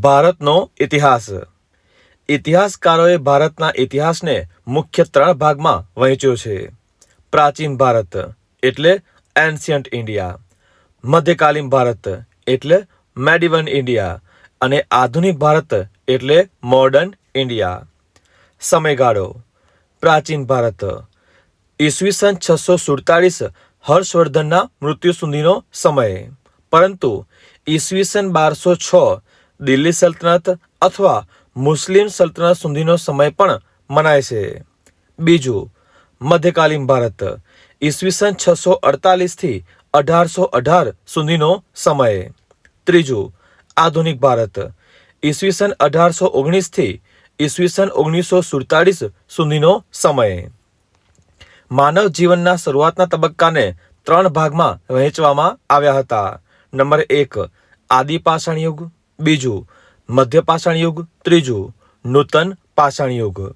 ભારતનો ઇતિહાસ. ઇતિહાસકારોએ ભારતના ઇતિહાસને મુખ્ય ત્રણ ભાગમાં વહેંચ્યો છે. પ્રાચીન ભારત એટલે એન્શિયન્ટ ઇન્ડિયા. મધ્યકાલીન ભારત એટલે મેડિવન ઇન્ડિયા. અને આધુનિક ભારત એટલે મોડર્ન ઇન્ડિયા. સમયગાળો. પ્રાચીન ભારત. ઈસવીસન છસો સુડતાલીસ હર્ષવર્ધનના મૃત્યુ સુધીનો સમય. પરંતુ ઈસવીસન બારસો છ દિલ્હી સલ્તનત અથવા મુસ્લિમ સલ્તનત સુધીનો સમય પણ મનાય છે. બીજું, મધ્યકાલીન ભારત ઈસવીસન છસો અડતાલીસથી અઢારસો અઢાર સુધીનો સમય. ત્રીજું, આધુનિક ભારત ઈસવીસન અઢારસો ઓગણીસથી ઈસવીસન ઓગણીસો સુડતાલીસ સુધીનો સમય. માનવ જીવનના શરૂઆતના તબક્કાને ત્રણ ભાગમાં વહેંચવામાં આવ્યા હતા. નંબર એક, આદિ પાષાણ યુગ. બીજું, મધ્ય પાષાણ યુગ. ત્રીજું, નૂતન પાષાણ યુગ.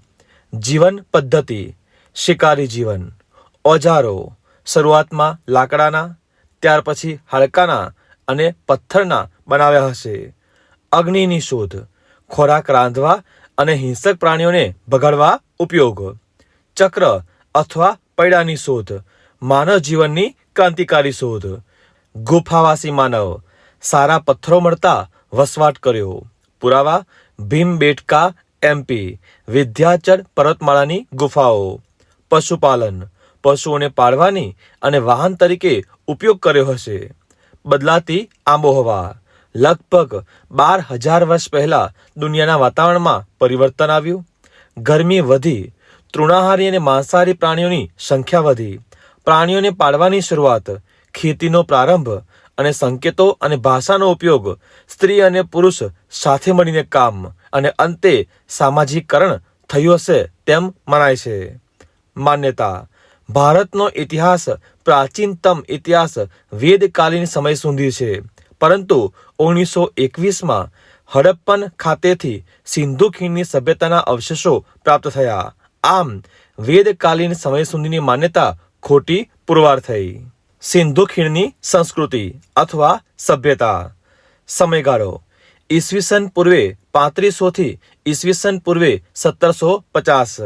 જીવન પદ્ધતિ, શિકારી જીવન. ઓજારો, શરૂઆતમાં લાકડાના, ત્યાર પછી હાડકાના અને પથ્થરના બનાવ્યા હશે. અગ્નિની શોધ, ખોરાક રાંધવા અને હિંસક પ્રાણીઓને ભગાડવા ઉપયોગ. ચક્ર અથવા પૈડાની શોધ, માનવ જીવનની ક્રાંતિકારી શોધ. ગુફાવાસી માનવ, સારા પથ્થરો મળતા વસવાટ કર્યો. પુરાવા ભીમબેટકા એમપી વિદ્યાચળ પર્વતમાળાની ગુફાઓ. પશુપાલન. પશુઓને પાળવાની અને વાહન તરીકે ઉપયોગ કર્યો હશે. બદલાતી આબોહવા. લગભગ બાર હજાર વર્ષ પહેલાં દુનિયાના વાતાવરણમાં પરિવર્તન આવ્યું. ગરમી વધી. તૃણાહારી અને માંસાહારી પ્રાણીઓની સંખ્યા વધી. પ્રાણીઓને પાળવાની શરૂઆત. ખેતીનો પ્રારંભ અને સંકેતો અને ભાષાનો ઉપયોગ સ્ત્રી અને પુરુષ સાથે મળીને કામ અને અંતે સામાજિકરણ થયું હશે તેમ મનાય છે. માન્યતા. ભારતનો ઇતિહાસ પ્રાચીનતમ ઇતિહાસ વેદકાલીન સમય સુધી છે. પરંતુ ઓગણીસો એકવીસમાં હડપ્પન ખાતેથી સિંધુ ખીણની સભ્યતાના અવશેષો પ્રાપ્ત થયા. આમ, વેદકાલીન સમય સુધીની માન્યતા ખોટી પુરવાર થઈ. સિંધુ ખીણની સંસ્કૃતિ અથવા સભ્યતા. સમયગાળો. ઈસવીસન પૂર્વે પાંત્રીસોથી ઈસવીસન પૂર્વે સત્તરસો પચાસ.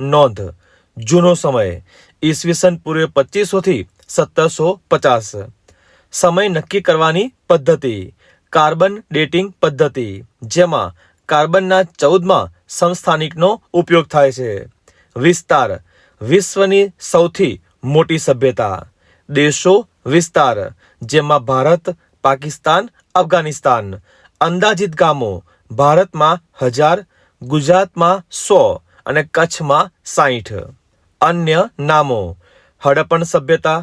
નોંધ. જૂનો સમય. ઈસવીસન પૂર્વે પચીસોથી સત્તરસો પચાસ. સમય નક્કી કરવાની પદ્ધતિ. કાર્બન ડેટિંગ પદ્ધતિ, જેમાં કાર્બનના ચૌદમાં સંસ્થાનિકનો ઉપયોગ થાય છે. વિસ્તાર. વિશ્વની સૌથી મોટી સભ્યતા. દેશો વિસ્તાર, જેમાં ભારત, પાકિસ્તાન, અફઘાનિસ્તાન, અંદાજિત ગામો, ભારતમાં હજાર, ગુજરાતમાં સો અને કચ્છમાં સાહીઠ અન્ય નામો, હડપણ સભ્યતા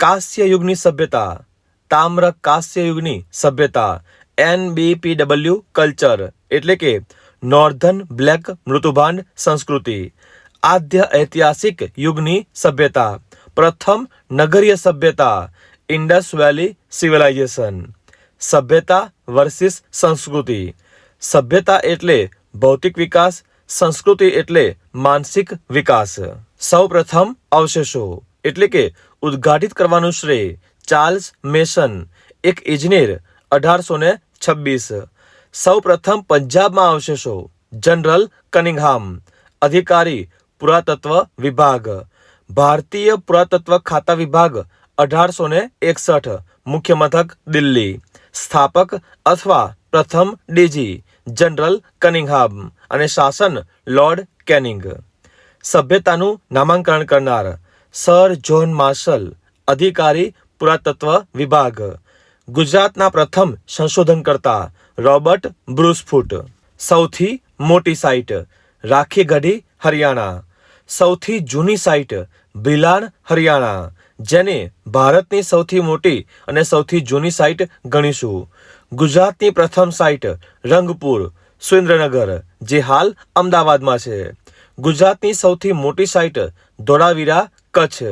કાસ્ય યુગની સભ્યતા, તામ્ર કાસ્ય યુગની સભ્યતા એનબીપીડબલ્યુ કલ્ચર, એટલે કે નોર્ધન બ્લેક મૃતુભાંડ સંસ્કૃતિ, આદ્ય ઐતિહાસિક યુગની સભ્યતા. પ્રથમ નગરીય સભ્યતા ઇન્ડસ વેલી સિવિલાઇઝેશન. સભ્યતા વર્સિસ સંસ્કૃતિ. સભ્યતા એટલે ભૌતિક વિકાસ, સંસ્કૃતિ એટલે માનસિક વિકાસ. સૌપ્રથમ અવશેષો, એટલે કે ઉદ્ઘાટિત કરવાનું શ્રેય, ચાર્લ્સ મેસન, એક ઇજનેર અઢારસો ને છવ્વીસ સૌ પ્રથમ પંજાબમાં અવશેષો, જનરલ કનિંગહામ અધિકારી, પુરાતત્વ વિભાગ. ભારતીય પુરાતત્વ ખાતા વિભાગ અઢારસો ને એકસઠ, મુખ્ય મથક દિલ્હી. સ્થાપક અથવા પ્રથમ ડીજી, જનરલ કનિંગહામ અને શાસન લોર્ડ કેનિંગ. સભ્યતાનું નામાંકન કરનાર સર જોન માર્શલ, અધિકારી પુરાતત્વ વિભાગ. ગુજરાતના પ્રથમ સંશોધનકર્તા રોબર્ટ બ્રુસફૂટ. સૌથી મોટી સાઇટ, રાખીગઢી, હરિયાણા. સૌથી જૂની સાઇટ ભિલાણ હરિયાણા, જેને ભારતની સૌથી મોટી અને સૌથી જૂની સાઇટ ગણીશું. ગુજરાતની પ્રથમ સાઇટ રંગપુર, સુરેન્દ્રનગર, જે હાલ અમદાવાદમાં છે. ગુજરાતની સૌથી મોટી સાઇટ ધોળાવીરા, કચ્છ.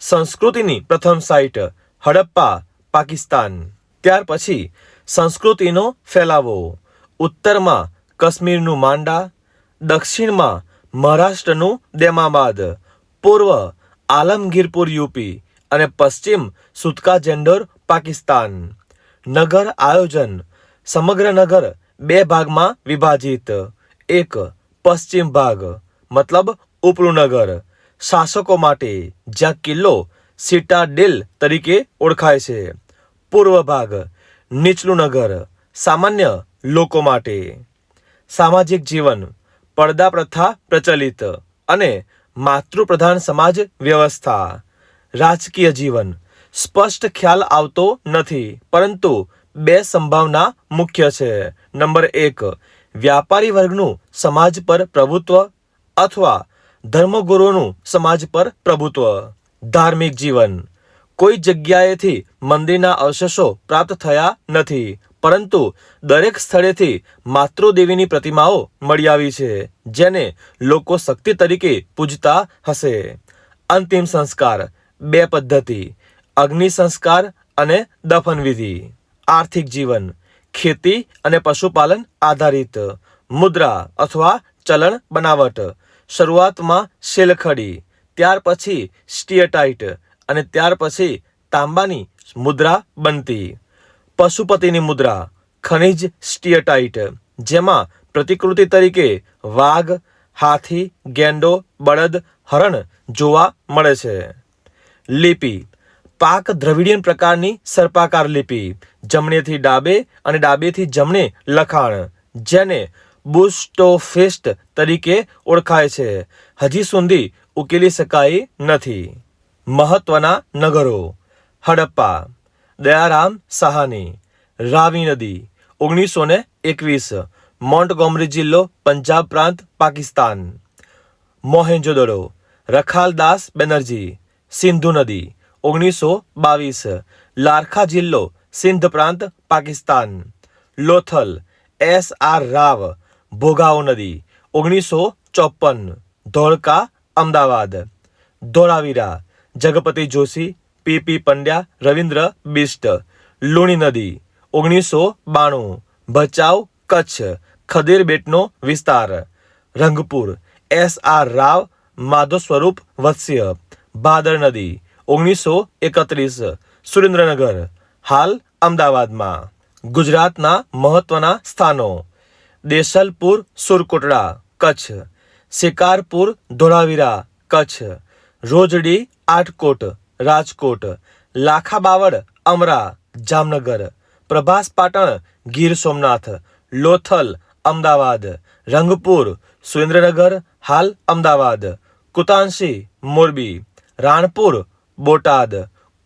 સંસ્કૃતિની પ્રથમ સાઇટ હડપ્પા, પાકિસ્તાન. ત્યાર પછી સંસ્કૃતિનો ફેલાવો. ઉત્તરમાં કાશ્મીરનું માંડા, દક્ષિણમાં મહારાષ્ટ્રનું દેમાબાદ, પૂર્વ આલમગીરપુર યુપી અને પશ્ચિમ સુતકા જેન્ડોર પાકિસ્તાન. નગર આયોજન, સમગ્ર નગર બે ભાગમાં વિભાજિત. એક, પશ્ચિમ ભાગ, મતલબ ઉપલું નગર. શાસકો માટે જ્યાં કિલ્લો સિટાડેલ તરીકે ઓળખાય છે. પૂર્વ ભાગ, નીચલું નગર, સામાન્ય લોકો માટે. સામાજિક જીવન પડદા પ્રથા પ્રચલિત અને માતૃપ્રધાન સમાજ વ્યવસ્થા. રાજકીય જીવન. સ્પષ્ટ ખ્યાલ આવતો નથી, પરંતુ બે સંભાવના મુખ્ય છે. નંબર એક, વ્યાપારી વર્ગનું સમાજ પર પ્રભુત્વ અથવા ધર્મગુરુનું સમાજ પર પ્રભુત્વ. ધાર્મિક જીવન. કોઈ જગ્યાએથી મંદિરના અવશેષો પ્રાપ્ત થયા નથી પરંતુ દરેક સ્થળેથી માતૃદેવીની પ્રતિમાઓ મળી આવી છે, જેને લોકો શક્તિ તરીકે પૂજતા હશે. અંતિમ સંસ્કાર, બે પદ્ધતિ, અગ્નિ સંસ્કાર અને દફન વિધિ. આર્થિક જીવન, ખેતી અને પશુપાલન આધારિત, મુદ્રા અથવા ચલણ બનાવટ. શરૂઆતમાં શેલખડી, ત્યાર પછી સ્ટીયટાઇટ અને ત્યાર પછી તાંબાની મુદ્રા બનતી. પશુપતિની મુદ્રા, ખનિજ સ્ટીયટાઇટ જેમાં પ્રતિકૃતિ તરીકે વાઘ, હાથી, ગેંડો, બળદ, હરણ જોવા મળે છે. લિપિ. પાક દ્રવિડિયન પ્રકારની સર્પાકાર લિપિ. જમણેથી ડાબે અને ડાબેથી જમણે લખાણ, જેને બુસ્ટોફેસ્ટ તરીકે ઓળખાય છે. હજી સુધી ઉકેલી શકાય નથી. મહત્વના નગરો. હડપ્પા. દયારામ સાહાની, રાવી નદી ઓગણીસો ને એકવીસ, મોન્ટગોમરી જિલ્લો, પંજાબ પ્રાંત, પાકિસ્તાન. મોહેન્જોદડો, રખાલદાસ બેનર્જી, સિંધુ નદી ઓગણીસો બાવીસ લારખા જિલ્લો, સિંધ પ્રાંત, પાકિસ્તાન. લોથલ, એસ આર રાવ ભોગાવો નદી ઓગણીસો ચોપન ધોળકા, અમદાવાદ. ધોળાવીરા, જગપતિ જોશી પી પી પંડ્યા, રવિન્દ્ર બિસ્ટ લુણી નદી, ઓગણીસો બાણું. ભચાઉ, કચ્છ. ખદીર બેટનો વિસ્તાર. Rangpur, S R Rao Madho Swarup Vatsya. Bhadar નદી, ઓગણીસો એકત્રીસ. સુરેન્દ્રનગર, હાલ અમદાવાદમાં. ગુજરાતના મહત્વના સ્થાનો. દેસલપુર, સુરકોટડા, કચ્છ. શિકારપુર, ધોળાવીરા, કચ્છ. રોજડી, આટકોટ. રાજકોટ લાખા બાવળ અમરા, જામનગર, પ્રભાસ પાટણ, ગીર સોમનાથ, લોથલ, અમદાવાદ, રંગપુર, સુરેન્દ્રનગર, હાલ અમદાવાદ કુતાંશી મોરબી, રાણપુર, બોટાદ,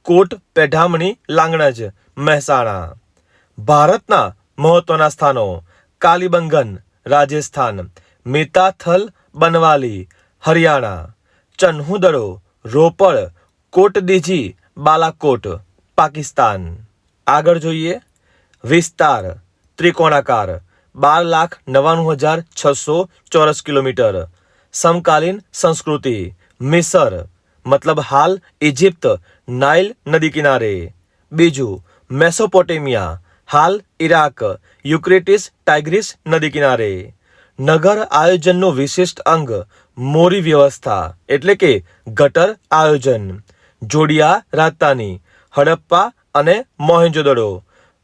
કોટ, પેઢામણી, લાંગણજ, મહેસાણા. ભારતના મહત્વના સ્થાનો, કાલીબંગન, રાજસ્થાન, મેતાથલ, બનવાલી, હરિયાણા, ચન્હુદડો, રોપડ કોટદીજી બાલાકોટ પાકિસ્તાન આગળ જોઈએ વિસ્તાર ત્રિકોણાકાર બાર લાખ નવ્વાણું હજાર છસો ચોરસ કિલોમીટર સમકાલીન સંસ્કૃતિ મિસર મતલબ હાલ ઇજિપ્ત નાઇલ નદી કિનારે બીજું મેસોપોટેમિયા હાલ ઇરાક યુક્રેટિસ ટાઇગ્રીસ નદી કિનારે નગર આયોજનનું વિશિષ્ટ અંગ મોરી વ્યવસ્થા એટલે કે ગટર આયોજન જોડિયા, રાજધાની, હડપ્પા અને મોહેંજોદડો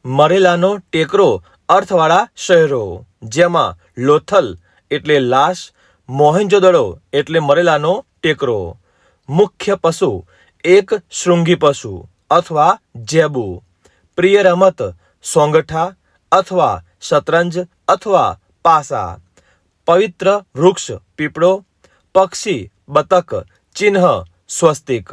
મરેલાનો ટેકરો, અર્થવાળા શહેરો, જેમાં લોથલ એટલે લાશ મોહેંજોદડો એટલે મરેલાનો ટેકરો, મુખ્ય પશુ, એક શૃંગી પશુ અથવા જેબુ પ્રિય રમત સોંગઠા અથવા શતરંજ અથવા પાસા, પવિત્ર વૃક્ષ, પીપળો, પક્ષી, બતક ચિહ્ન સ્વસ્તિક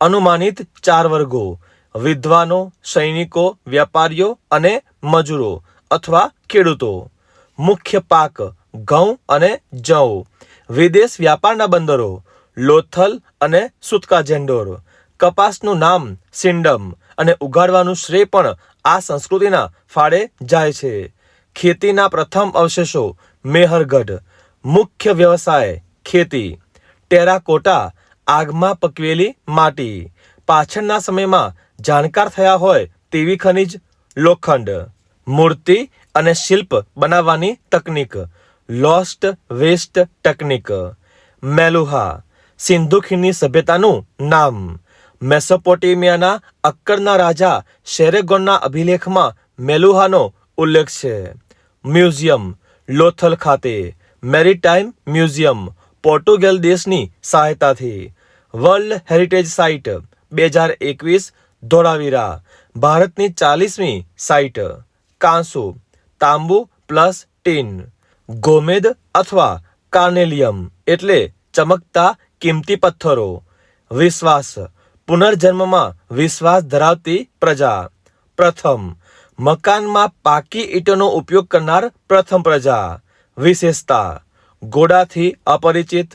અનુમાનિત ચાર વર્ગો. વિદ્વાનો, સૈનિકો વેપારીઓ અને મજૂરો અથવા ખેડૂતો. મુખ્ય પાક, ઘઉં અને જવ. વિદેશ વ્યાપારના બંદરો, લોથલ અને સુતકા જેન્ડોર કપાસનું નામ સિંડમ અને ઉગાડવાનું શ્રેય પણ આ સંસ્કૃતિના ફાળે જાય છે. ખેતીના પ્રથમ અવશેષો મેહરગઢ. મુખ્ય વ્યવસાય ખેતી. ટેરાકોટા આગમાં પકવેલી માટી. પાછળના સમયમાં જાણકાર થયા હોય તેવી ખનિજ, લોખંડ, મૂર્તિ અને શિલ્પ બનાવવાની તકનીક. લોસ્ટ વેસ્ટ ટેકનિક મેલુહા, સિંધુ ખીણની સભ્યતાનું નામ. મેસોપોટેમિયાના અક્કડના રાજા શેરેગોનના અભિલેખમાં મેલુહાનો ઉલ્લેખ છે. મ્યુઝિયમ, લોથલ ખાતે. મેરીટાઈમ મ્યુઝિયમ, પોર્ટુગલ દેશની સહાયતાથી. વર્લ્ડ હેરિટેજ સાઇટ, બે હજાર એકવીસ ધોળાવીરા. ભારતની ચાલીસમી સાઇટ, કાંસુ, તાંબુ પ્લસ ટીન. ગોમેદ અથવા કાર્નેલિયમ એટલે ચમકતા કિંમતી પથ્થરો. વિશ્વાસ, પુનર્જન્મમાં વિશ્વાસ ધરાવતી પ્રજા. પ્રથમ, મકાનમાં પાકી ઈંટોનો ઉપયોગ કરનાર પ્રથમ પ્રજા. વિશેષતા ઘોડાથી અપરિચિત,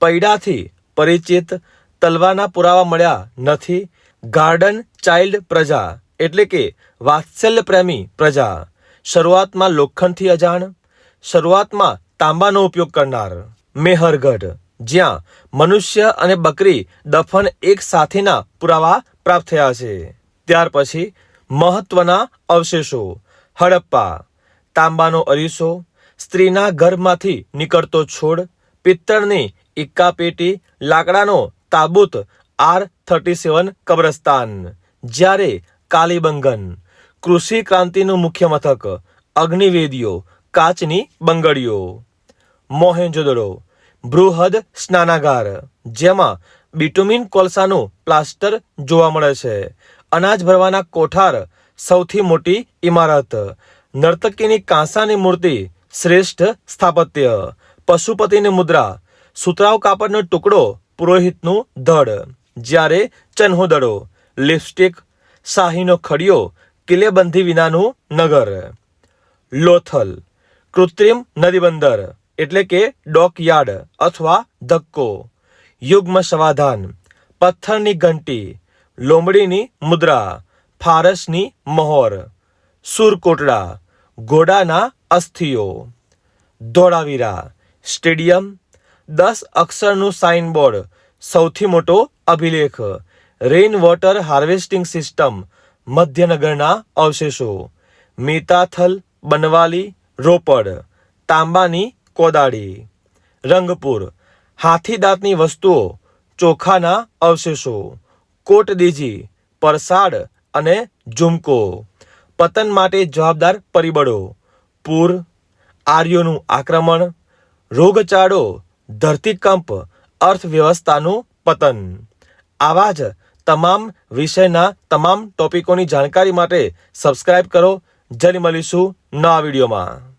પૈડાથી પરિચિત તલવાના પુરાવા મળ્યા નથી. ગાર્ડન ચાઇલ્ડ પ્રજા, એટલે કે વાત્સલ્ય પ્રેમી પ્રજા. શરૂઆતમાં લોખંડથી અજાણ, શરૂઆતમાં તાંબાનો ઉપયોગ કરનાર. મેહરગઢ, જ્યાં મનુષ્ય અને બકરી દફન એક સાથેના પુરાવા પ્રાપ્ત થયા છે. ત્યાર પછી મહત્વના અવશેષો. હડપ્પા, તાંબાનો અરીસો, સ્ત્રીના ઘરમાંથી નીકળતો છોડ, પિત્તળની ઇક્કા પેટી લાકડાનો તાબૂત આર થર્ટી સેવન કબ્રસ્તાન. જ્યારે કાલીબંગન કૃષિ ક્રાંતિનું મુખ્ય મથક અગ્નિવેદીઓ કાચની બંગડીઓ. મોહેંજોદડો બૃહદ સ્નાનાગાર, જેમાં બિટુમિન કોલસાનું પ્લાસ્ટર જોવા મળે છે. અનાજ ભરવાના કોઠાર સૌથી મોટી ઇમારત. નર્તકીની કાંસાની મૂર્તિ શ્રેષ્ઠ સ્થાપત્ય. પશુપતિની મુદ્રા સુતરાવ કાપડનો ટુકડો પુરોહિતનું ધડ. જ્યારે ચન્હોદડો લિપસ્ટિક શાહીનો ખડિયો, કિલ્લેબંધી વિનાનું નગર. લોથલ, કૃત્રિમ નદીબંદર, એટલે કે ડોકયાર્ડ અથવા ધક્કો. યુગ્મ સમાધાન, પથ્થરની ઘંટી, લોમડીની મુદ્રા, ફારસની મહોર. સુરકોટડા, ઘોડાના અસ્થિઓ. ધોળાવીરા, સ્ટેડિયમ દસ અક્ષરનું સાઇનબોર્ડ સૌથી મોટો અભિલેખ રેઇન વોટર હાર્વેસ્ટિંગ સિસ્ટમ મધ્યનગરના અવશેષો, મેતાથલ, બનવાલી, રોપડ, તાંબાની કોદાળી, રંગપુર, હાથીદાંતની વસ્તુઓ, ચોખાના અવશેષો, કોટદીજી, પરસાડ અને ઝુમકો, પતન માટે જવાબદાર પરિબળો, પૂર, આર્યોનું આક્રમણ, રોગચાળો ધરતીકંપ અર્થવ્યવસ્થાનું પતન. આવા જ તમામ વિષયના તમામ ટોપિકોની જાણકારી માટે સબસ્ક્રાઇબ કરો. જલ્દી મળીશું નવા વિડીયોમાં.